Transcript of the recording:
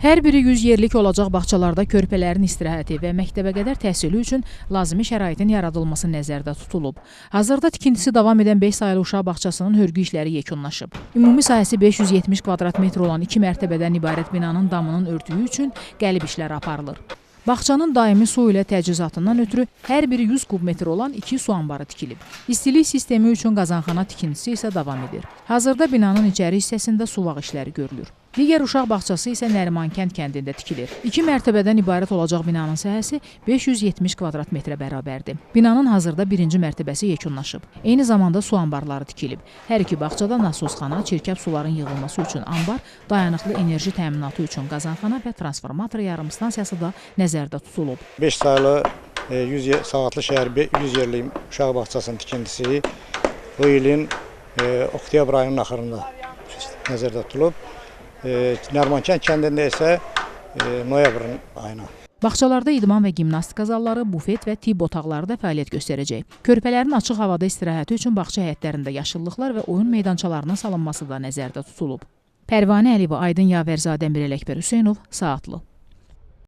Hər biri 100 yerlik olacaq bağçalarda körpələrin istirahəti və məktəbə qədər təhsili üçün lazımi şəraitin yaradılması nəzərdə tutulub. Hazırda tikintisi davam edən 5 saylı uşaq bağçasının hörgü işləri yekunlaşıb. Ümumi sahəsi 570 kvadrat metr olan 2 mərtəbədən ibarət binanın damının örtüyü üçün qəlib işləri aparılır. Bağçanın daimi su ilə təchizatından ötürü hər biri 100 kub metr olan 2 su anbarı tikilib. İstilik sistemi üçün qazanxana tikintisi isə davam edir. Hazırda binanın içəri hissəsində suvaq işləri görülür. Digər uşaq bağçası isə Nərimankənd kəndində tikilir. 2 mərtəbədən ibarət olacaq binanın sahəsi 570 kvadrat metrə bərabərdir. Binanın hazırda birinci mərtəbəsi yekunlaşıb. Eyni zamanda su anbarları tikilib. Hər iki bağçada nasosxana, çirkəb suların yığılması üçün anbar, dayanıqlı enerji təminatı üçün qazanxana və transformator yarımstansiyası da nəzərdə tutulub. 5 saylı e, 100 ye- Sağatlı şəhər be- 100 yerli uşaq bağçasının tikintisi bu ilin e, oktyabr ayının axırında nəzərdə tutulub. Nərmankənd kəndində isə e, noyabrın ayına. Bağçalarda idman və gimnastika zalları, bufet və tibb otaqları da fəaliyyət göstərəcək. Körpələrin açıq havada istirahəti üçün bağça həyətlərində yaşıllıqlar və oyun meydançalarının salınması da nəzərdə tutulub. Pərvanə Əliyeva, Aydın Yavərzadə, Mirəl Əkbər Hüseynov, Saatlı.